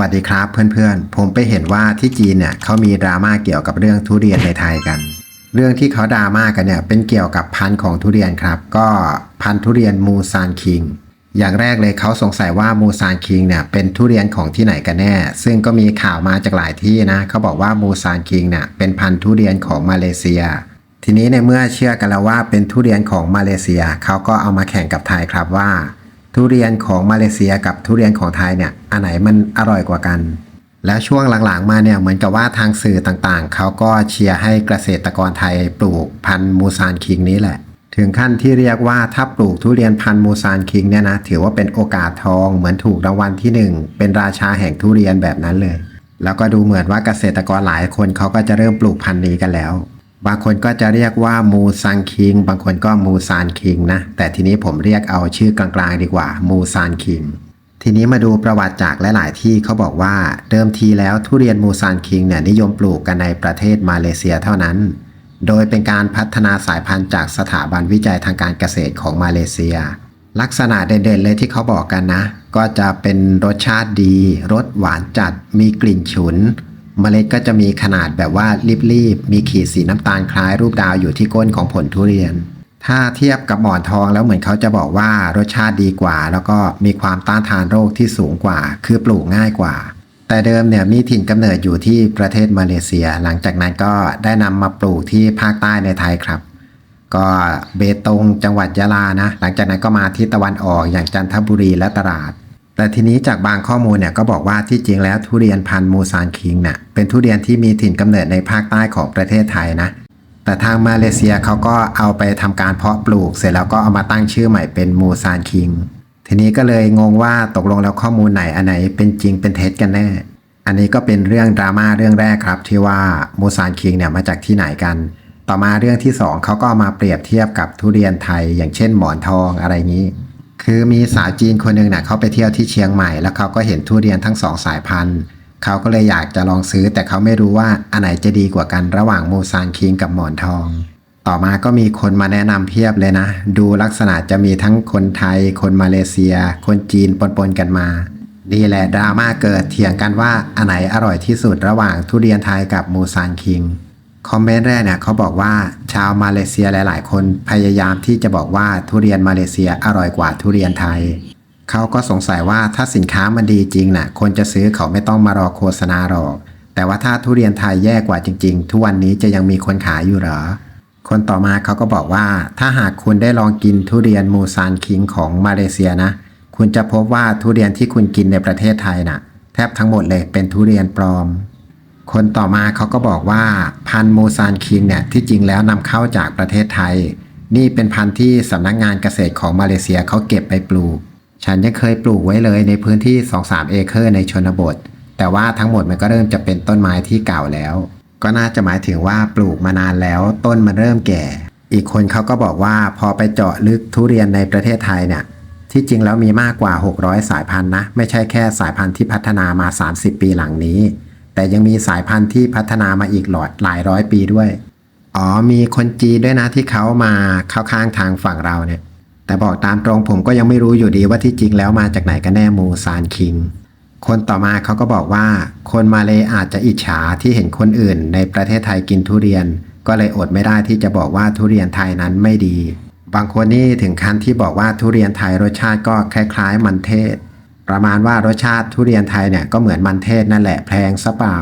วัสดีครับเพื่อนๆ ผมไปเห็นว่าที่จีนเนี่ยเขามีดราม่าเกี่ยวกับเรื่องทุเรียนในไทยกัน เรื่องที่เขาดราม่ากันเนี่ยเป็นเกี่ยวกับพันธุ์ของทุเรียนครับ ก็พันธุ์ทุเรียนมูซานคิง อย่างแรกเลยเขาสงสัยว่ามูซานคิงเนี่ยเป็นทุเรียนของที่ไหนกันแน่ ซึ่งก็มีข่าวมาจากหลายที่นะเขาบอกว่ามูซานคิงเนี่ยเป็นพันธุ์ทุเรียนของมาเลเซีย ทีนี้ในเมื่อเชื่อกันแล้วว่าเป็นทุเรียนของมาเลเซียเขาก็เอามาแข่งกับไทยครับว่า ทุเรียนของมาเลเซียกับทุเรียนของไทยเนี่ยอันไหนมันอร่อยกว่ากัน แล้วช่วงหลังๆมาเนี่ยเหมือนกับว่าทางสื่อต่างๆ เขาก็เชียร์ให้เกษตรกรไทยปลูกพันธุ์มูซานคิงนี้แหละ ถึงขั้นที่เรียกว่าถ้าปลูกทุเรียนพันธุ์มูซานคิงเนี่ยนะถือว่าเป็นโอกาสทองเหมือนถูกรางวัลที่หนึ่งเป็นราชาแห่งทุเรียนแบบนั้นเลย แล้วก็ดูเหมือนว่าเกษตรกรหลายคนเขาก็จะเริ่มปลูกพันธุ์นี้กันแล้ว บางคนก็จะเรียกว่ามูซังคิง บางคนก็มูซานคิงนะ แต่ทีนี้ผมเรียกเอาชื่อกลางๆดีกว่ามูซานคิง ทีนี้มาดูประวัติจากหลาย ๆ ที่เขาบอกว่าเดิมทีแล้วทุเรียนมูซานคิงเนี่ยนิยมปลูกกันในประเทศมาเลเซียเท่านั้น โดยเป็นการพัฒนาสายพันธุ์จากสถาบันวิจัยทางการเกษตรของมาเลเซีย ลักษณะเด่นๆเลยที่เขาบอกกันนะ ก็จะเป็นรสชาติดี รสหวานจัด มีกลิ่นฉุน เมล็ดก็จะมีขนาดแบบว่ารีบๆ มีขีดสีน้ำตาลคล้ายรูปดาวอยู่ที่ก้นของผลทุเรียน ถ้าเทียบกับหมอนทองแล้วเหมือนเขาจะบอกว่ารสชาติดีกว่า แล้วก็มีความต้านทานโรคที่สูงกว่า คือปลูกง่ายกว่า แต่เดิมเนี่ยมีถิ่นกำเนิดอยู่ที่ประเทศมาเลเซีย หลังจากนั้นก็ได้นำมาปลูกที่ภาคใต้ในไทยครับ ก็เบตงจังหวัดยะลานะ หลังจากนั้นก็มาที่ตะวันออกอย่างจันทบุรีและตราด แต่ทีนี้จากบางข้อมูลเนี่ยก็บอกว่าที่จริงแล้วทุเรียนพันธุ์มูซานคิงเนี่ยเป็นทุเรียนที่มีถิ่นกำเนิดในภาคใต้ของประเทศไทยนะ แต่ทางมาเลเซียเขาก็เอาไปทำการเพาะปลูก เสร็จแล้วก็เอามาตั้งชื่อใหม่เป็นมูซานคิง ทีนี้ก็เลยงงว่าตกลงแล้วข้อมูลไหนอันไหนเป็นจริงเป็นเท็จกันแน่ อันนี้ก็เป็นเรื่องดราม่าเรื่องแรกครับที่ว่ามูซานคิงเนี่ยมาจากที่ไหนกัน ต่อมาเรื่องที่สองเขาก็ามาเปรียบเทียบกับทุเรียนไทย อย่างเช่นหมอนทองอะไรงี้ คือมีสาวจีนคนหนึ่งน่ะเขาไปเที่ยวที่เชียงใหม่ แล้วเขาก็เห็นทุเรียนทั้งสองสายพันธุ์เขาก็เลยอยากจะลองซื้อ แต่เขาไม่รู้ว่าอันไหนจะดีกว่ากันระหว่างมูซานคิงกับหมอนทอง ต่อมาก็มีคนมาแนะนำเพียบเลยนะ ดูลักษณะจะมีทั้งคนไทย คนมาเลเซีย คนจีนปนๆกันมานี่แหละดราม่าเกิดเถียงกันว่าอันไหนอร่อยที่สุดระหว่างทุเรียนไทยกับมูซานคิง คอมเมนต์แรกเนี่ยเขาบอกว่าชาวมาเลเซียหลาย ๆ คนพยายามที่จะบอกว่าทุเรียนมาเลเซียอร่อยกว่าทุเรียนไทย เขาก็สงสัยว่าถ้าสินค้ามันดีจริงน่ะคนจะซื้อเขาไม่ต้องมารอโฆษณาหรอก แต่ว่าถ้าทุเรียนไทยแย่กว่าจริง ๆ ทุกวันนี้จะยังมีคนขายอยู่เหรอ คนต่อมาเขาก็บอกว่า ถ้าหากคุณได้ลองกินทุเรียนมูซานคิงของมาเลเซียนะ คุณจะพบว่าทุเรียนที่คุณกินในประเทศไทยน่ะ แทบทั้งหมดเลยเป็นทุเรียนปลอม คนต่อมาเขาก็บอกว่าพันธุ์มูซานคิงเนี่ยที่จริงแล้วนำเข้าจากประเทศไทย นี่เป็นพันธุ์ที่สำนักงานเกษตรของมาเลเซียเขาเก็บไปปลูก ฉันยังเคยปลูกไว้เลยในพื้นที่ 2-3 เอเคอร์ในชนบท แต่ว่าทั้งหมดมันก็เริ่มจะเป็นต้นไม้ที่เก่าแล้ว ก็น่าจะหมายถึงว่าปลูกมานานแล้วต้นมันเริ่มแก่ อีกคนเขาก็บอกว่าพอไปเจาะลึกทุเรียนในประเทศไทยเนี่ยที่จริงแล้วมีมากกว่า 600 สายพันธุ์นะไม่ใช่แค่สายพันธุ์ที่พัฒนามา 30 ปีหลังนี้ แต่ยังมีสายพันธุ์ที่พัฒนามาอีกหลายหลายร้อยปีด้วย อ๋อมีคนจีนด้วยนะที่เขามาเข้าข้างทางฝั่งเราเนี่ย แต่บอกตามตรงผมก็ยังไม่รู้อยู่ดีว่าที่จริงแล้วมาจากไหนกันแน่มูซานคิง คนต่อมาเขาก็บอกว่า คนมาเลอาจจะอิจฉาที่เห็นคนอื่น ในประเทศไทยกินทุเรียน ก็เลยอดไม่ได้ที่จะบอกว่าทุเรียนไทยนั้นไม่ดี บางคนนี่ถึงขั้นที่บอกว่าทุเรียนไทยรสชาติก็คล้าย ๆ มันเทศ ประมาณว่ารสชาติทุเรียนไทยเนี่ยก็เหมือนมันเทศนั่นแหละแพงซะเปล่า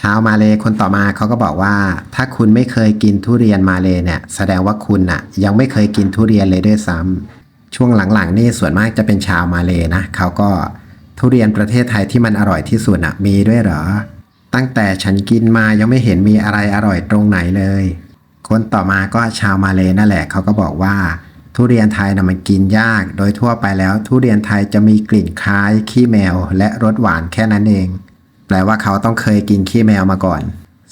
ชาวมาเลคนต่อมาเขาก็บอกว่า ถ้าคุณไม่เคยกินทุเรียนมาเลเนี่ยแสดงว่าคุณน่ะยังไม่เคยกินทุเรียนเลยด้วยซ้ำช่วงหลังๆนี่ส่วนมากจะเป็นชาวมาเลนะเขาก็ทุเรียนประเทศไทยที่มันอร่อยที่สุดน่ะมีด้วยเหรอ ตั้งแต่ฉันกินมายังไม่เห็นมีอะไรอร่อยตรงไหนเลย คนต่อมาก็ชาวมาเลนั่นแหละเขาก็บอกว่า ทุเรียนไทยนะมันกินยาก โดยทั่วไปแล้วทุเรียนไทยจะมีกลิ่นคล้ายขี้แมว และรสหวานแค่นั้นเอง แปลว่าเขาต้องเคยกินขี้แมวมาก่อน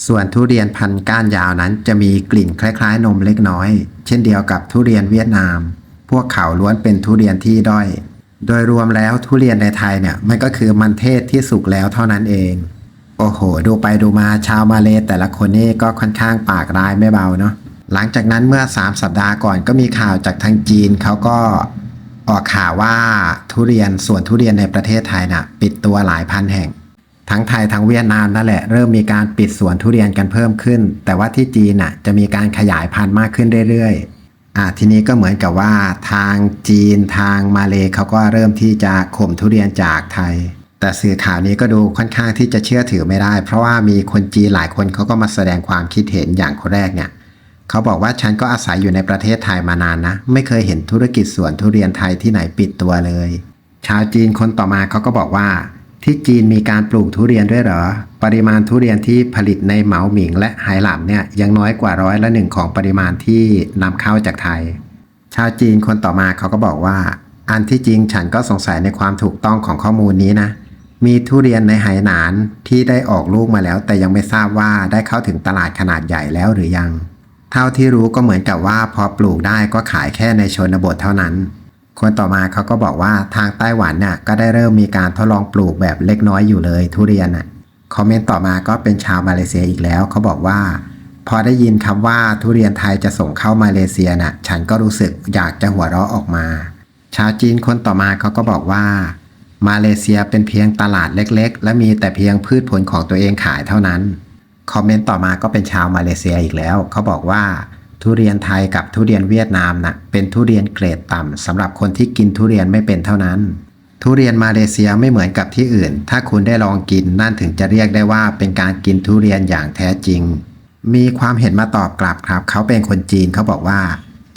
ส่วนทุเรียนพันก้านยาวนั้นจะมีกลิ่นคล้าย ๆ นมเล็กน้อย เช่นเดียวกับทุเรียนเวียดนาม พวกเขาล้วนเป็นทุเรียนที่ด้อย โดยรวมแล้วทุเรียนในไทยเนี่ยมันก็คือมันเทศที่สุกแล้วเท่านั้นเอง โอ้โห ดูไปดูมาชาวมาเลแต่ละคนนี่ก็ค่อนข้างปากร้ายไม่เบาเนาะ หลังจากนั้นเมื่อ 3 สัปดาห์ก่อนก็มีข่าวจากทางจีนเขาก็ออกข่าวว่าทุเรียนส่วนทุเรียนในประเทศไทยน่ะปิดตัวหลายพันแห่ง ทั้งไทยทั้งเวียดนามนั่นแหละเริ่มมีการปิดสวนทุเรียนกันเพิ่มขึ้น แต่ว่าที่จีนน่ะจะมีการขยายพันธุ์มากขึ้นเรื่อยๆอะทีนี้ก็เหมือนกับว่าทางจีนทางมาเลเขาก็เริ่มที่จะข่มทุเรียนจากไทย แต่สื่อข่าวนี้ก็ดูค่อนข้างที่จะเชื่อถือไม่ได้ เพราะว่ามีคนจีนหลายคนเขาก็มาแสดงความคิดเห็นอย่างคนแรกเนี่ย เขาบอกว่าฉันก็อาศัยอยู่ในประเทศไทยมานานนะ ไม่เคยเห็นธุรกิจสวนทุเรียนไทยที่ไหนปิดตัวเลย ชาวจีนคนต่อมาเขาก็บอกว่า ที่จีนมีการปลูกทุเรียนด้วยเหรอ ปริมาณทุเรียนที่ผลิตในเหมาหมิงและไหหลำเนี่ยยังน้อยกว่าร้อยละหนึ่งของปริมาณที่นำเข้าจากไทย ชาวจีนคนต่อมาเขาก็บอกว่า อันที่จริงฉันก็สงสัยในความถูกต้องของข้อมูลนี้นะมีทุเรียนในไหหนานที่ได้ออกลูกมาแล้ว แต่ยังไม่ทราบว่าได้เข้าถึงตลาดขนาดใหญ่แล้วหรือยัง เท่าที่รู้ก็เหมือนกับว่าพอปลูกได้ก็ขายแค่ในชนบทเท่านั้น คนต่อมาเขาก็บอกว่าทางไต้หวันน่ะก็ได้เริ่มมีการทดลองปลูกแบบเล็กน้อยอยู่เลยทุเรียนน่ะคอมเมนต์ต่อมาก็เป็นชาวมาเลเซียอีกแล้วเขาบอกว่า พอได้ยินคำว่าทุเรียนไทยจะส่งเข้ามาเลเซียน่ะ ฉันก็รู้สึกอยากจะหัวเราะออกมา ชาวจีนคนต่อมาเขาก็บอกว่า มาเลเซียเป็นเพียงตลาดเล็ก ๆ และมีแต่เพียงพืชผลของตัวเองขายเท่านั้น คอมเมนต์ต่อมาก็เป็นชาวมาเลเซียอีกแล้ว เขาบอกว่า ทุเรียนไทยกับทุเรียนเวียดนามนะ่ะเป็นทุเรียนเกรดต่ำสำหรับคนที่กินทุเรียนไม่เป็นเท่านั้น ทุเรียนมาเลเซียไม่เหมือนกับที่อื่น ถ้าคุณได้ลองกินนั่นถึงจะเรียกได้ว่าเป็นการกินทุเรียนอย่างแท้จริง มีความเห็นมาตอบกลับครับ เขาเป็นคนจีนเขาบอกว่า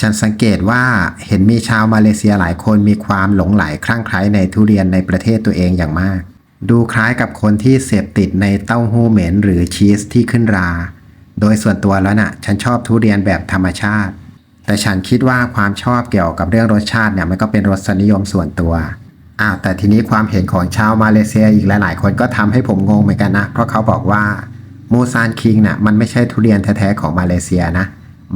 ฉันสังเกตว่าเห็นมีชาวมาเลเซียหลายคนมีความหลงไหลคลั่งไคล้ในทุเรียนในประเทศตัวเองอย่างมาก ดูคล้ายกับคนที่เสพติดในเต้าหู้เหม็นหรือชีสที่ขึ้นรา โดยส่วนตัวแล้วน่ะ ฉันชอบทุเรียนแบบธรรมชาติ แต่ฉันคิดว่าความชอบเกี่ยวกับเรื่องรสชาติเนี่ยมันก็เป็นรสนิยมส่วนตัวอ้าวแต่ทีนี้ความเห็นของชาวมาเลเซียอีกหลายๆคนก็ทำให้ผมงงเหมือนกันนะ เพราะเขาบอกว่ามูซานคิงน่ะมันไม่ใช่ทุเรียนแท้ๆของมาเลเซียนะ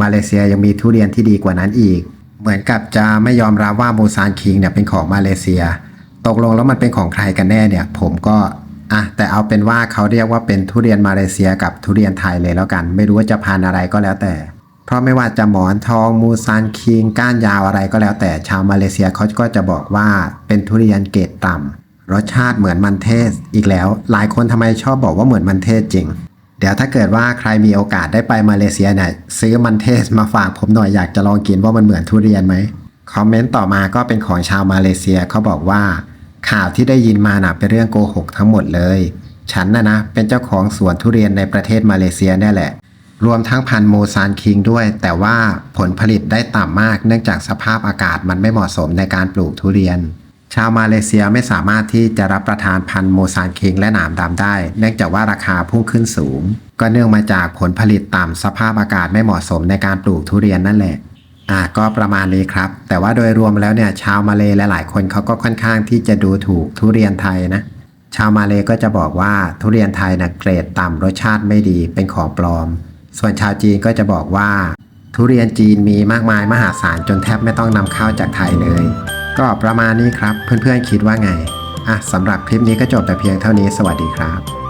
มาเลเซียยังมีทุเรียนที่ดีกว่านั้นอีก เหมือนกับจะไม่ยอมรับว่ามูซานคิงเนี่ยเป็นของมาเลเซีย ตกลงแล้วมันเป็นของใครกันแน่เนี่ย ผมก็อะแต่เอาเป็นว่าเขาเรียกว่าเป็นทุเรียนมาเลเซียกับทุเรียนไทยเลยแล้วกัน ไม่รู้ว่าจะพันอะไรก็แล้วแต่ เพราะไม่ว่าจะหมอนทองมูซานคิง ก้านยาวอะไรก็แล้วแต่ชาวมาเลเซียเขาก็จะบอกว่าเป็นทุเรียนเกรดต่ำรสชาติเหมือนมันเทศ อีกแล้วหลายคนทำไมชอบบอกว่าเหมือนมันเทศจริง เดี๋ยวถ้าเกิดว่าใครมีโอกาสได้ไปมาเลเซียเนี่ยซื้อมันเทศมาฝากผมหน่อยอยากจะลองกินว่ามันเหมือนทุเรียนไหมคอมเมนต์ต่อมาก็เป็นของชาวมาเลเซียเขาบอกว่า ข่าวที่ได้ยินมาน่ะเป็นเรื่องโกหกทั้งหมดเลย ฉันนะนะเป็นเจ้าของสวนทุเรียนในประเทศมาเลเซียนี่แหละ รวมทั้งพันโมซานคิงด้วย แต่ว่าผลผลิตได้ต่ำมาก เนื่องจากสภาพอากาศมันไม่เหมาะสมในการปลูกทุเรียน ชาวมาเลเซียไม่สามารถที่จะรับประทานพันโมซานคิงและหนามดำได้ เนื่องจากว่าราคาพุ่งขึ้นสูง ก็เนื่องมาจากผลผลิตต่ำสภาพอากาศไม่เหมาะสมในการปลูกทุเรียนนั่นแหละ อะก็ประมาณนี้ครับ แต่ว่าโดยรวมแล้วเนี่ยชาวมาเลหลายๆ คนเขาก็ค่อนข้างที่จะดูถูกทุเรียนไทยนะ ชาวมาเลก็จะบอกว่าทุเรียนไทยนะเกรดต่ำรสชาติไม่ดีเป็นของปลอม ส่วนชาวจีนก็จะบอกว่า ทุเรียนจีนมีมากมายมหาศาลจนแทบไม่ต้องนำเข้าจากไทยเลย ก็ประมาณนี้ครับเพื่อนๆคิดว่าไงอะสำหรับคลิปนี้ก็จบแต่เพียงเท่านี้สวัสดีครับ